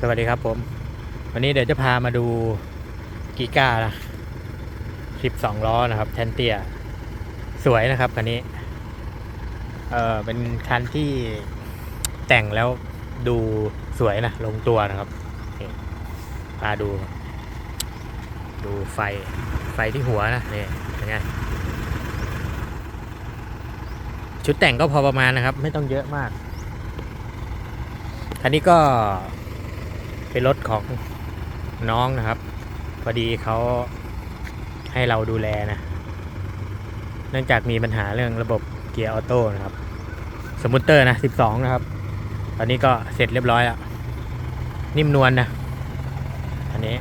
สวัสดีครับผม วันนี้เดี๋ยวจะพามาดูกีก้านะ12 ล้อนะครับ แทนเตีย สวยนะครับคันนี้ เออเป็นคันที่แต่งแล้วดูสวยนะ ลงตัวนะครับพาดู ดูไฟไฟที่หัวนะนี่เป็นไงชุดแต่งก็พอประมาณนะครับ ไม่ต้องเยอะมากคันนี้ก็ เป็นรถของน้องนะครับ พอดีเขาให้เราดูแลนะ เนื่องจากมีปัญหาเรื่องระบบเกียร์ออโต้นะครับ สมูทเตอร์นะ 12 นะครับ ตอนนี้ก็เสร็จเรียบร้อยแล้ว นิ่มนวลนะอันนี้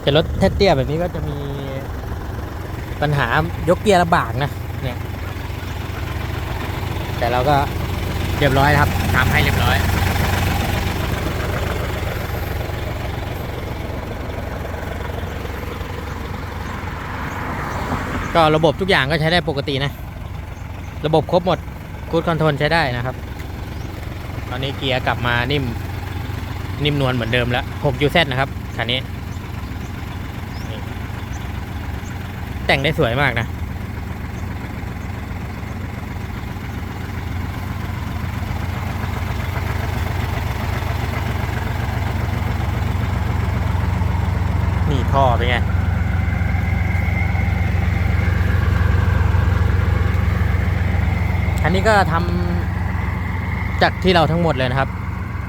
แต่รถเทสเตี้ยแบบนี้ก็จะมีปัญหายกเกียร์ลำบากนะ เนี่ย แต่เราก็ เรียบร้อยครับทำให้เรียบร้อย ก็ระบบทุกอย่างก็ใช้ได้ปกตินะ ระบบครบหมดคูดคอนโทรลใช้ได้นะครับ ตอนนี้เกียร์กลับมานิ่ม นิ่มนวลเหมือนเดิมแล้ว 6UZ นะครับคันนี้ แต่งได้สวยมากนะ ท่อเป็นไงอันนี้ก็ทำจากที่เราทั้งหมดเลยนะครับ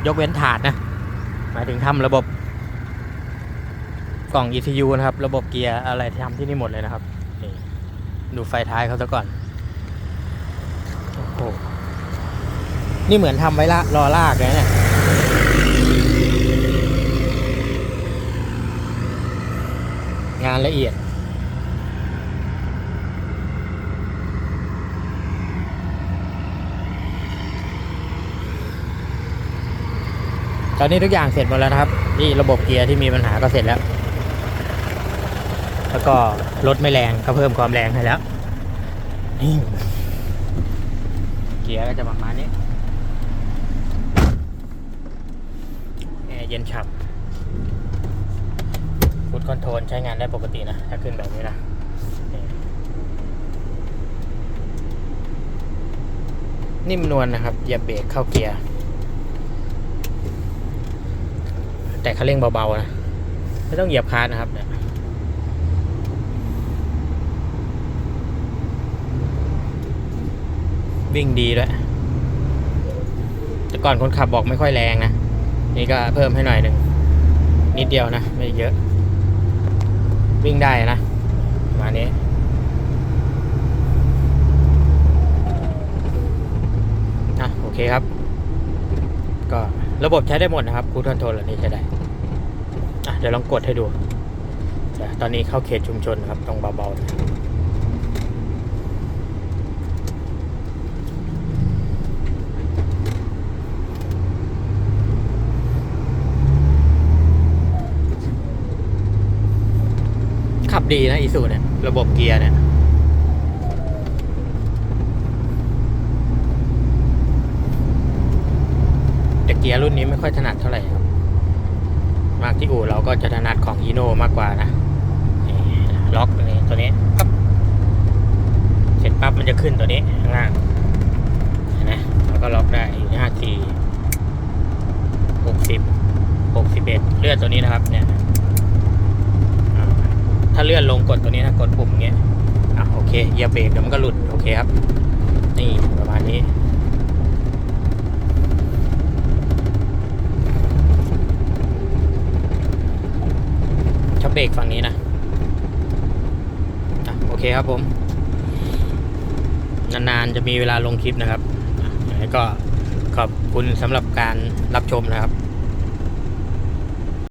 ยกเว้นถาดนะ หมายถึงทำระบบกล่อง ECU นะครับ ระบบเกียร์อะไรทำที่นี่หมดเลยนะครับนี่ดูไฟท้ายเขาซะก่อนโอ้โหนี่เหมือนทำไว้ละรอลากเลยเนี่ย งานละเอียด ตอนนี้ทุกอย่างเสร็จหมดแล้วนะครับ นี่ระบบเกียร์ที่มีปัญหาก็เสร็จแล้ว แล้วก็รถไม่แรงก็เพิ่มความแรงให้แล้วนี่เกียร์ก็จะประมาณนี้แอร์เย็นฉ่ำ ฟุตคอนโทรลใช้งานได้ปกตินะ ถ้าขึ้นแบบนี้นะนิ่มนวลนะครับเหยียบเบรกเข้าเกียร์ แต่คันเร่งเบาๆนะ ไม่ต้องเหยียบคลันนะครับเนี่ยวิ่งดีด้วย แต่ก่อนคนขับบอกไม่ค่อยแรงนะ นี่ก็เพิ่มให้หน่อยหนึ่งนิดเดียวนะ ไม่เยอะ วิ่งได้นะมานี้อะโอเคครับ ก็ระบบใช้ได้หมดนะครับคูดคอนโทรลอันนี้ใช้ได้อะเดี๋ยวลองกดให้ดูแต่ตอนนี้เข้าเขตชุมชนครับต้องเบาๆนะขับ ดีนะอีซูเนี่ย ระบบเกียร์เนี่ยแต่เกียร์รุ่นนี้ไม่ค่อยถนัดเท่าไหร่ครับ มากที่อู่เราก็จะถนัดของอีโนมากกว่านะล็อกตัวนี้ตัวนี้ปั๊บเสร็จปั๊บมันจะขึ้นตัวนี้ข้างล่างเห็นไหมเราก็ล็อกได้อยู่ที่ห้าสี่หกสิบหกสิบเอ็ดเลื่อนตัวนี้นะครับเนี่ย ถ้าเลื่อนลงกดตัวนี้นะกดปุ่มเงี้ยอะโอเคเหยียบเบรกเดี๋ยวมันก็หลุดโอเคครับ นี่ประมาณนี้ชอบเบรกฝั่งนี้นะอะโอเคครับผม นานๆจะมีเวลาลงคลิปนะครับอะยังไงก็ขอบคุณสำหรับการรับชมนะครับ